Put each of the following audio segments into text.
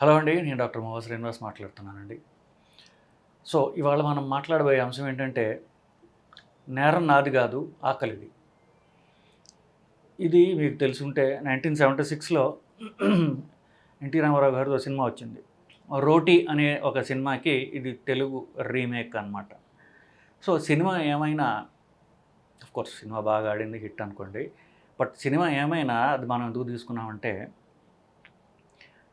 Hello అండి నేను doctor మోహ శ్రీనివాస్ మాట్లాడుతున్నానండి. సో ఇవాళ మనం మాట్లాడబోయే అంశం ఏంటంటే నేరం నాది కాదు ఆకలిది. ఇది మీకు తెలుసుంటే నైన్టీన్ సెవెంటీ సిక్స్లో ఎన్టీ రామారావు గారితో సినిమా వచ్చింది. రోటీ అనే ఒక సినిమాకి ఇది తెలుగు రీమేక్ అన్నమాట. సో సినిమా ఏమైనా కోర్స్ సినిమా బాగా ఆడింది హిట్ అనుకోండి. బట్ సినిమా ఏమైనా అది మనం ఎందుకు తీసుకున్నామంటే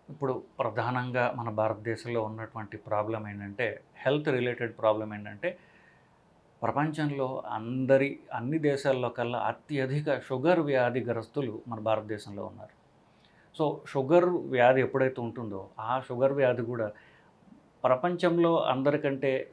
ఇప్పుడు ప్రధానంగా మన భారతదేశంలో ఉన్నటువంటి ప్రాబ్లం ఏంటంటే హెల్త్ రిలేటెడ్ ప్రాబ్లం ఏంటంటే ప్రపంచంలో అందరి అన్ని దేశాల్లో కల్లా అత్యధిక షుగర్ వ్యాధి గ్రస్తులు మన భారతదేశంలో ఉన్నారు. సో షుగర్ వ్యాధి ఎప్పుడైతే ఉంటుందో ఆ షుగర్ వ్యాధి కూడా ప్రపంచంలో అందరికంటే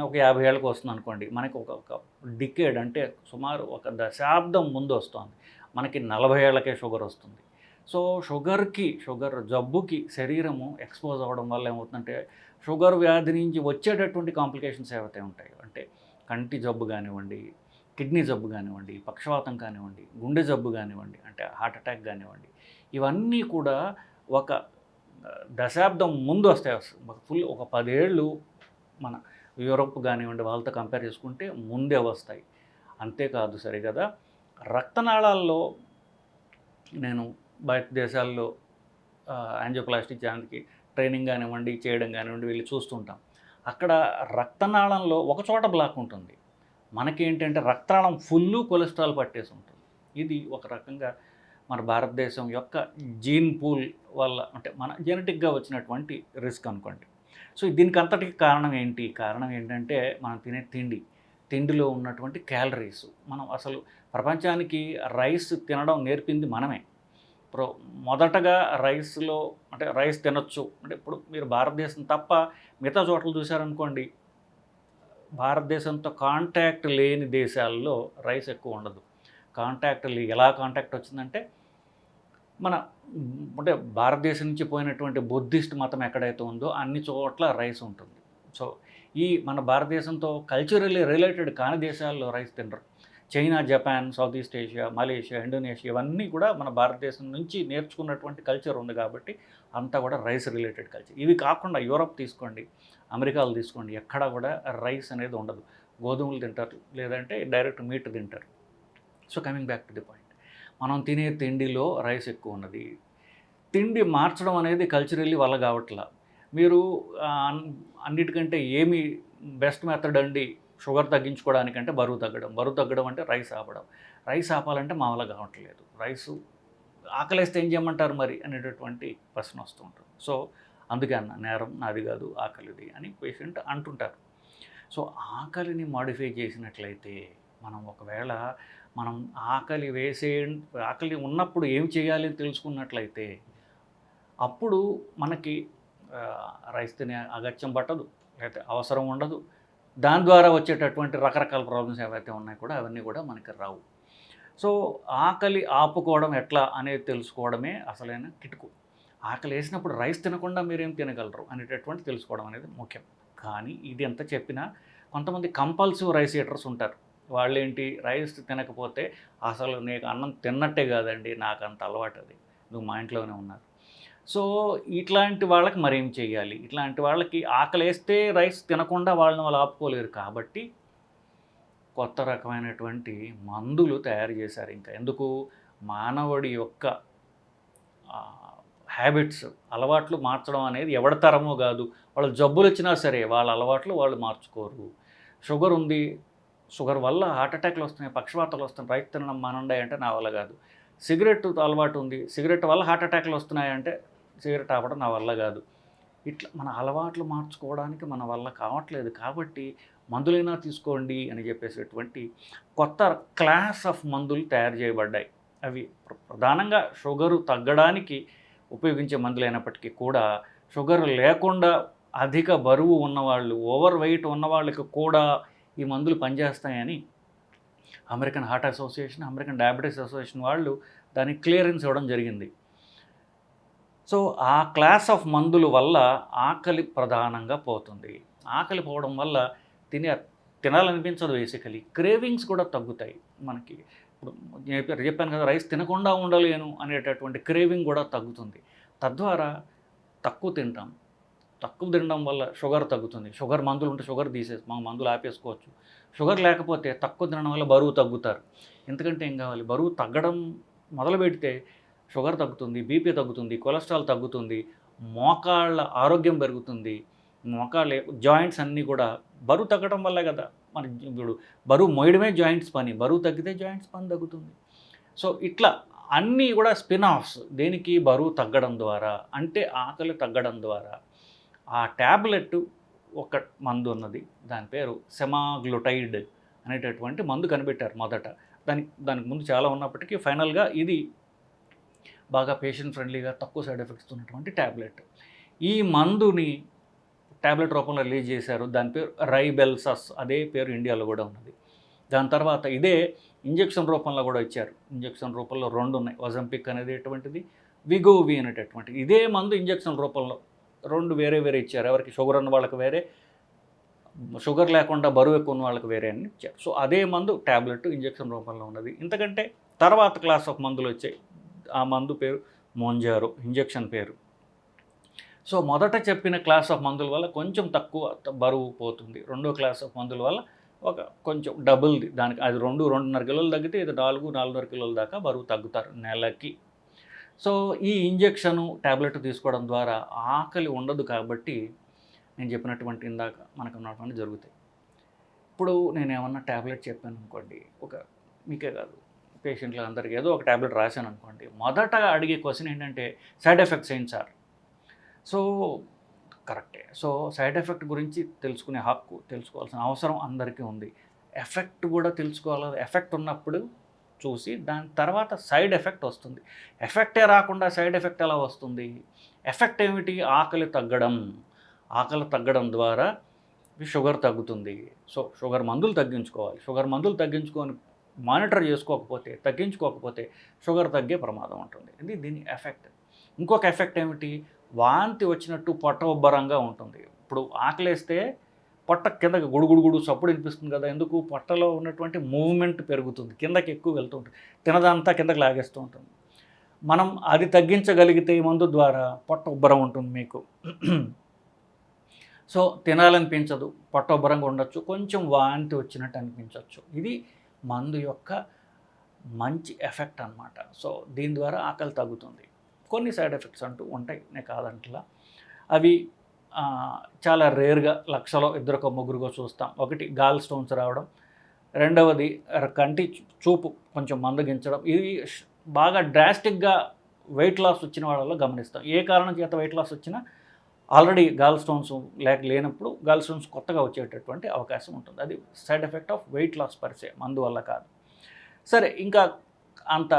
ఒక యాభై ఏళ్ళకి వస్తుంది అనుకోండి మనకి ఒక ఒక డికేడ్ అంటే సుమారు ఒక దశాబ్దం ముందు వస్తుంది. మనకి నలభై ఏళ్ళకే షుగర్ వస్తుంది. సో షుగర్కి షుగర్ జబ్బుకి శరీరము ఎక్స్పోజ్ అవ్వడం వల్ల ఏమవుతుందంటే షుగర్ వ్యాధి నుంచి వచ్చేటటువంటి కాంప్లికేషన్స్ ఏవైతే ఉంటాయో అంటే కంటి జబ్బు కానివ్వండి కిడ్నీ జబ్బు కానివ్వండి పక్షవాతం కానివ్వండి గుండె జబ్బు కానివ్వండి అంటే హార్ట్ అటాక్ కానివ్వండి ఇవన్నీ కూడా ఒక దశాబ్దం ముందు వస్తాయి. ఫుల్ ఒక పదేళ్ళు మన యూరోప్ కానివ్వండి వాళ్ళతో కంపేర్ చేసుకుంటే ముందే వస్తాయి. అంతేకాదు సరే కదా రక్తనాళాల్లో నేను బయట దేశాల్లో యాంజియోప్లాస్టిక్ చేయడానికి ట్రైనింగ్ కానివ్వండి చేయడం కానివ్వండి వెళ్ళి చూస్తుంటాం. అక్కడ రక్తనాళంలో ఒక చోట బ్లాక్ ఉంటుంది. మనకేంటంటే రక్తనాళం ఫుల్లు కొలెస్ట్రాల్ పట్టేసి ఉంటుంది. ఇది ఒక రకంగా మన భారతదేశం యొక్క జీన్ పూల్ వల్ల అంటే మన జెనెటిక్గా వచ్చినటువంటి రిస్క్ అనుకోండి. సో దీనికి అంతటికి కారణం ఏంటి? కారణం ఏంటంటే మనం తినే తిండి. తిండిలో ఉన్నటువంటి క్యాలరీస్ మనం అసలు ప్రపంచానికి రైస్ తినడం నేర్పింది మనమే. ఇప్పుడు మొదటగా రైస్లో అంటే రైస్ తినొచ్చు. అంటే ఇప్పుడు మీరు భారతదేశం తప్ప మిగతా చోట్ల చూశారనుకోండి భారతదేశంతో కాంటాక్ట్ లేని దేశాల్లో రైస్ ఎక్కువ ఉండదు. కాంటాక్ట్ ఎలా కాంటాక్ట్ వచ్చిందంటే మన అంటే భారతదేశం నుంచి పోయినటువంటి బుద్ధిస్ట్ మతం ఎక్కడైతే ఉందో అన్ని చోట్ల రైస్ ఉంటుంది. సో ఈ మన భారతదేశంతో కల్చరల్లీ రిలేటెడ్ కాని దేశాల్లో రైస్ తినరు. China Japan south east Asia Malaysia Indonesia ఇవన్నీ కూడా మన భారతదేశం నుంచి నేర్చుకున్నటువంటి కల్చర్ ఉంది కాబట్టి అంతా కూడా రైస్ రిలేటెడ్ కల్చర్. ఇవి కాకుండా యూరప్ తీసుకోండి అమెరికాలు తీసుకోండి ఎక్కడా కూడా రైస్ అనేది ఉండదు. గోధుమలు తింటారు లేదంటే డైరెక్ట్ మీట్ తింటారు. So coming back to the point. మనం తినే తిండిలో రైస్ ఎక్కువ ఉన్నది. తిండి మార్చడం అనేది కల్చరల్లీ వల్ల కావట్లా. మీరు అన్నిటికంటే ఏమి బెస్ట్ మెథడ్ అండి? షుగర్ తగ్గించుకోవడానికంటే బరువు తగ్గడం. బరువు తగ్గడం అంటే రైస్ ఆపడం. రైస్ ఆపాలంటే మా వల్ల కావట్లేదు. రైస్ ఆకలేస్తే ఏం చేయమంటారు మరి అనేటటువంటి ప్రశ్న వస్తూ ఉంటుంది. సో అందుకే అన్న నేరం నాది కాదు ఆకలిది అని పేషెంట్ అంటుంటారు. సో ఆకలిని మాడిఫై చేసినట్లయితే మనం ఒకవేళ మనం ఆకలి వేసే ఆకలి ఉన్నప్పుడు ఏం చేయాలి అని తెలుసుకున్నట్లయితే అప్పుడు మనకి రైస్ తినే అగత్యం పట్టదు. లేకపోతే అవసరం ఉండదు. దాని ద్వారా వచ్చేటటువంటి రకరకాల ప్రాబ్లమ్స్ ఏవైతే ఉన్నాయో కూడా అవన్నీ కూడా మనకి రావు. సో ఆకలి ఆపుకోవడం ఎట్లా అనేది తెలుసుకోవడమే అసలైన కిటుకు. ఆకలి వేసినప్పుడు రైస్ తినకుండా మీరేం తినగలరు అనేటటువంటి తెలుసుకోవడం అనేది ముఖ్యం. కానీ ఇది ఎంత చెప్పినా కొంతమంది కంపల్సివ్ రైస్ ఈటర్స్ ఉంటారు. వాళ్ళేంటి? రైస్ తినకపోతే అసలు నీకు అన్నం తిన్నట్టే కాదండి నాకు అంత అలవాటు అది. నువ్వు మా ఇంట్లోనే ఉన్నారు సో ఇట్లాంటి వాళ్ళకి మరేం చేయాలి ఇట్లాంటి వాళ్ళకి ఆకలి వేస్తే రైస్ తినకుండా వాళ్ళని వాళ్ళు ఆపుకోలేరు కాబట్టి కొత్త రకమైనటువంటి మందులు తయారు చేశారు ఇంకా. ఎందుకు? మానవుడి యొక్క హ్యాబిట్స్ అలవాట్లు మార్చడం అనేది ఎవడతరమో కాదు. వాళ్ళ జబ్బులు వచ్చినా సరే వాళ్ళ అలవాట్లు వాళ్ళు మార్చుకోరు. షుగర్ ఉంది. షుగర్ వల్ల హార్ట్ అటాక్లు వస్తున్నాయి పక్షవాతాలు వస్తున్నాయి రైతు తినడం మానండి అంటే నా వల్ల కాదు. సిగరెట్ అలవాటు ఉంది. సిగరెట్ వల్ల హార్ట్ అటాక్లు వస్తున్నాయంటే సిగరెట్ ఆపడం నా వల్ల కాదు. ఇట్లా మన అలవాట్లు మార్చుకోవడానికి మన వల్ల కావట్లేదు కాబట్టి మందులైనా తీసుకోండి అని చెప్పేసేటువంటి కొత్త క్లాస్ ఆఫ్ మందులు తయారు చేయబడ్డాయి. అవి ప్ర- ప్రధానంగా షుగరు తగ్గడానికి ఉపయోగించే మందులైనప్పటికీ కూడా షుగర్ లేకుండా అధిక బరువు ఉన్నవాళ్ళు ఓవర్ వెయిట్ ఉన్న వాళ్ళకి కూడా ఈ మందులు పనిచేస్తాయని American heart association American diabetes association వాళ్ళు దానికి క్లియరెన్స్ ఇవ్వడం జరిగింది. సో ఆ క్లాస్ ఆఫ్ మందుల వల్ల ఆకలి ప్రధానంగా పోతుంది. ఆకలి పోవడం వల్ల తినే తినాలనిపించదు బేసికలీ. క్రేవింగ్స్ కూడా తగ్గుతాయి మనకి. ఇప్పుడు నేను చెప్పాను కదా రైస్ తినకుండా ఉండలేను అనేటటువంటి క్రేవింగ్ కూడా తగ్గుతుంది. తద్వారా తక్కువ తింటాం. తక్కువ తినడం వల్ల షుగర్ తగ్గుతుంది. షుగర్ మందులు ఉంటే షుగర్ తీసేసి మా మందులు ఆపేసుకోవచ్చు. షుగర్ లేకపోతే తక్కువ తినడం వల్ల బరువు తగ్గుతారు. ఎందుకంటే ఏం కావాలి? బరువు తగ్గడం మొదలు పెడితే షుగర్ తగ్గుతుంది బీపీ తగ్గుతుంది కొలెస్ట్రాల్ తగ్గుతుంది మోకాళ్ళ ఆరోగ్యం పెరుగుతుంది. మోకాళ్ళ జాయింట్స్ అన్నీ కూడా బరువు తగ్గడం వల్లే కదా. మన ఇప్పుడు బరువు మోయడమే జాయింట్స్ పని బరువు తగ్గితే జాయింట్స్ పని తగ్గుతుంది. సో ఇట్లా అన్నీ కూడా స్పిన్ ఆఫ్స్ దేనికి బరువు తగ్గడం ద్వారా అంటే ఆకలి తగ్గడం ద్వారా. ఆ ట్యాబ్లెట్ ఒక మందు ఉన్నది దాని పేరు సెమాగ్లుటైడ్ అనేటటువంటి మందు కనిపెట్టారు మొదట. దానికి దానికి ముందు చాలా ఉన్నప్పటికీ ఫైనల్గా ఇది బాగా పేషెంట్ ఫ్రెండ్లీగా తక్కువ సైడ్ ఎఫెక్ట్స్ ఉన్నటువంటి ట్యాబ్లెట్ ఈ మందుని ట్యాబ్లెట్ రూపంలో రిలీజ్ చేశారు. దాని పేరు రైబెల్సస్. అదే పేరు ఇండియాలో కూడా ఉన్నది. దాని తర్వాత ఇదే ఇంజెక్షన్ రూపంలో కూడా ఇచ్చారు. ఇంజెక్షన్ రూపంలో రెండు ఉన్నాయి. ఒజంపిక్ అనేది ఎటువంటిది? విగోవి అనేటటువంటిది. ఇదే మందు ఇంజెక్షన్ రూపంలో రెండు వేరే వేరే ఇచ్చారు. ఎవరికి? షుగర్ ఉన్న వాళ్ళకి వేరే షుగర్ లేకుండా బరువు ఎక్కువ ఉన్న వాళ్ళకి వేరే అని ఇచ్చారు. సో అదే మందు ట్యాబ్లెట్ ఇంజెక్షన్ రూపంలో ఉన్నది. ఎందుకంటే తర్వాత క్లాస్ ఆఫ్ మందులు వచ్చాయి. ఆ మందు పేరు మోంజారో ఇంజెక్షన్ పేరు. సో మొదట చెప్పిన క్లాస్ ఆఫ్ మందుల వల్ల కొంచెం తక్కువ బరువు పోతుంది. రెండో క్లాస్ ఆఫ్ మందుల వల్ల ఒక కొంచెం డబుల్ది దానికి అది రెండు రెండున్నర కిలోలు తగ్గితే ఇది నాలుగు నాలుగున్నర కిలోల దాకా బరువు తగ్గుతారు నెలకి. సో ఈ ఇంజెక్షను ట్యాబ్లెట్ తీసుకోవడం ద్వారా ఆకలి ఉండదు కాబట్టి నేను చెప్పినటువంటి ఇందాక మనకు ఉన్నటువంటి జరుగుతాయి. ఇప్పుడు నేను ఏమన్నా ట్యాబ్లెట్ చెప్పాను అనుకోండి ఒక మీకే కాదు పేషెంట్లు అందరికీ ఏదో ఒక ట్యాబ్లెట్ రాశాను అనుకోండి మొదటగా అడిగే క్వశ్చన్ ఏంటంటే సైడ్ ఎఫెక్ట్స్ ఏంటి సార్? సో కరెక్టే. సో సైడ్ ఎఫెక్ట్ గురించి తెలుసుకునే హక్కు తెలుసుకోవాల్సిన అవసరం అందరికీ ఉంది. ఎఫెక్ట్ కూడా తెలుసుకోవాలి ఎఫెక్ట్ ఉన్నప్పుడు చూసి దాని తర్వాత సైడ్ ఎఫెక్ట్ వస్తుంది. ఎఫెక్టే రాకుండా సైడ్ ఎఫెక్ట్ ఎలా వస్తుంది? ఎఫెక్ట్ ఏమిటి? ఆకలి తగ్గడం. ఆకలి తగ్గడం ద్వారా షుగర్ తగ్గుతుంది. సో షుగర్ మందులు తగ్గించుకోవాలి. షుగర్ మందులు తగ్గించుకొని మానిటర్ చేసుకోకపోతే తగ్గించుకోకపోతే షుగర్ తగ్గే ప్రమాదం ఉంటుంది. ఇది దీని ఎఫెక్ట్. ఇంకొక ఎఫెక్ట్ ఏమిటి? వాంతి వచ్చినట్టు పొట్ట ఉబ్బరంగా ఉంటుంది. ఇప్పుడు ఆకలేస్తే పొట్ట కిందకి గుడుగుడు గుడు చప్పుడు వినిపిస్తుంది కదా ఎందుకు? పొట్టలో ఉన్నటువంటి మూవ్మెంట్ పెరుగుతుంది. కిందకి ఎక్కువ వెళ్తూ ఉంటుంది. తినదంతా కిందకి లాగేస్తూ ఉంటుంది. మనం అది తగ్గించగలిగితే ఈ మందు ద్వారా పొట్ట ఉబ్బరం ఉంటుంది మీకు. సో తినాలనిపించదు. పొట్ట ఉబ్బరంగా ఉండొచ్చు. కొంచెం వాంతి వచ్చినట్టు అనిపించవచ్చు ఇది మందు యొక్క మంచి ఎఫెక్ట్ అన్నమాట. సో దీని ద్వారా ఆకలి తగ్గుతుంది. కొన్ని సైడ్ ఎఫెక్ట్స్ అంటూ ఉంటాయి నేను కాదంటలా. అవి చాలా రేర్గా లక్షలో ఇద్దరికో ముగ్గురుగా చూస్తాం. ఒకటి గాల్ స్టోన్స్ రావడం రెండవది కంటి చూపు కొంచెం మందగించడం ఇవి బాగా డ్రాస్టిక్గా వెయిట్ లాస్ వచ్చిన వాళ్ళలో గమనిస్తాం. ఏ కారణం చేత వెయిట్ లాస్ వచ్చినా ఆల్రెడీ గాల్ స్టోన్స్ లేక లేనప్పుడు గాల్ స్టోన్స్ కొత్తగా వచ్చేటటువంటి అవకాశం ఉంటుంది. అది side effect of weight loss పరిచే మందు వల్ల కాదు. సరే ఇంకా అంత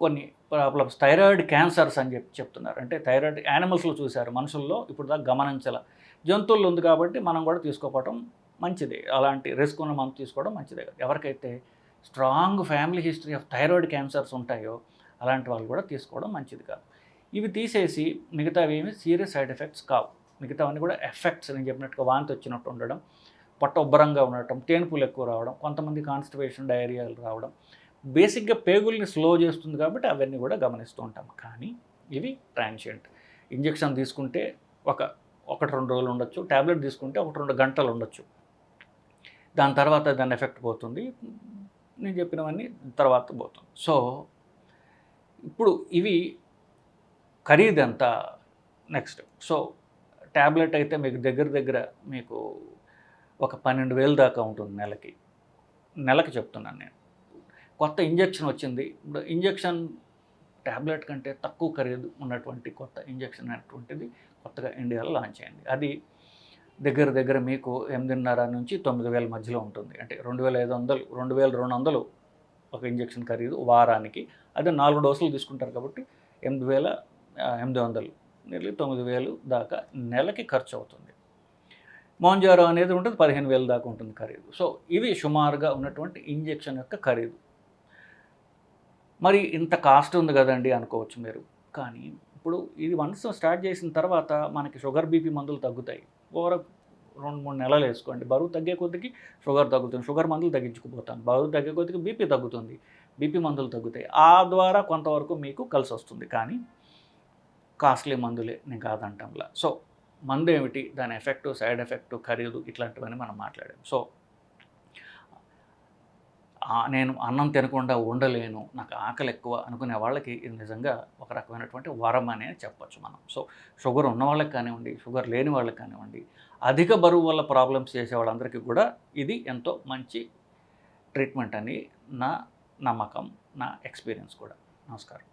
కొన్ని ప్రాబ్లమ్స్. థైరాయిడ్ క్యాన్సర్స్ అని చెప్పి చెప్తున్నారు. అంటే థైరాయిడ్ యానిమల్స్లో చూశారు మనుషుల్లో ఇప్పుడు దాకా గమనించాల. జంతువుల్లో ఉంది కాబట్టి మనం కూడా తీసుకోవటం మంచిది. అలాంటి రిస్క్ ఉన్న మనం తీసుకోవడం మంచిదే. ఎవరికైతే strong family history of thyroid cancers ఉంటాయో అలాంటి వాళ్ళు కూడా తీసుకోవడం మంచిది కాదు. ఇవి తీసేసి మిగతావి ఏమి సీరియస్ సైడ్ ఎఫెక్ట్స్ కావు. మిగతావన్నీ కూడా ఎఫెక్ట్స్ నేను చెప్పినట్టుగా వాంతి వచ్చినట్టు ఉండడం పొట్ట ఉబ్బరంగా ఉండటం తేనుపులు ఎక్కువ రావడం కొంతమంది కాన్స్టిపేషన్ డయేరియాలు రావడం బేసిక్గా పేగుల్ని స్లో చేస్తుంది కాబట్టి అవన్నీ కూడా గమనిస్తూ ఉంటాం. కానీ ఇవి ట్రాన్షియంట్ ఇంజెక్షన్ తీసుకుంటే ఒక ఒకటి రెండు రోజులు ఉండొచ్చు. ట్యాబ్లెట్ తీసుకుంటే ఒకటి రెండు గంటలు ఉండొచ్చు. దాని తర్వాత దాని ఎఫెక్ట్ పోతుంది. నేను చెప్పినవన్నీ తర్వాత పోతుంది. సో ఇప్పుడు ఇవి ఖరీదు ఎంత నెక్స్ట్ సో ట్యాబ్లెట్ అయితే మీకు దగ్గర దగ్గర మీకు ఒక పన్నెండు వేలు దాకా ఉంటుంది నెలకి. నెలకి చెప్తున్నాను నేను. కొత్త ఇంజెక్షన్ వచ్చింది. ఇప్పుడు ఇంజెక్షన్ ట్యాబ్లెట్ కంటే తక్కువ ఖరీదు ఉన్నటువంటి కొత్త ఇంజెక్షన్ అనేటువంటిది కొత్తగా ఇండియాలో లాంచ్ అయింది. అది దగ్గర దగ్గర మీకు ఎనిమిదిన్నర నుంచి తొమ్మిది వేల మధ్యలో ఉంటుంది. అంటే రెండు వేల ఐదు వందలు రెండు వేల రెండు వందలు ఒక ఇంజెక్షన్ ఖరీదు వారానికి. అదే నాలుగు డోసులు తీసుకుంటారు కాబట్టి ఎనిమిది వేల ఎనిమిది వందలు. నెలకి తొమ్మిది వేలు దాకా నెలకి ఖర్చు అవుతుంది. మోంజారో అనేది ఉంటుంది పదిహేను వేలు దాకా ఉంటుంది ఖరీదు. సో ఇవి సుమారుగా ఉన్నటువంటి ఇంజెక్షన్ యొక్క ఖరీదు. మరి ఇంత కాస్ట్ ఉంది కదండి అనుకోవచ్చు మీరు. కానీ ఇప్పుడు ఇది వన్స్ స్టార్ట్ చేసిన తర్వాత మనకి షుగర్ బీపీ మందులు తగ్గుతాయి. ఓవర్ రెండు మూడు నెలలు వేసుకోండి. బరువు తగ్గే కొద్దికి షుగర్ తగ్గుతుంది. షుగర్ మందులు తగ్గించుకుపోతాను. బరువు తగ్గే కొద్దికి బీపీ తగ్గుతుంది. బీపీ మందులు తగ్గుతాయి. ఆ ద్వారా కొంతవరకు మీకు కలిసి వస్తుంది. కానీ కాస్ట్లీ మందులే నేను కాదంటంలా. సో మందు ఏమిటి దాని ఎఫెక్ట్ సైడ్ ఎఫెక్ట్ ఖరీదు ఇట్లాంటివన్నీ మనం మాట్లాడాం. సో నేను అన్నం తినకుండా ఉండలేను నాకు ఆకలి ఎక్కువ అనుకునే వాళ్ళకి ఇది నిజంగా ఒక రకమైనటువంటి వరం అనే చెప్పొచ్చు మనం. సో షుగర్ ఉన్న వాళ్ళకి కానివ్వండి షుగర్ లేని వాళ్ళకి కానివ్వండి అధిక బరువు వల్ల ప్రాబ్లమ్స్ చేసే వాళ్ళందరికీ కూడా ఇది ఎంతో మంచి ట్రీట్మెంట్ అని నా నమ్మకం నా ఎక్స్పీరియన్స్ కూడా. నమస్కారం.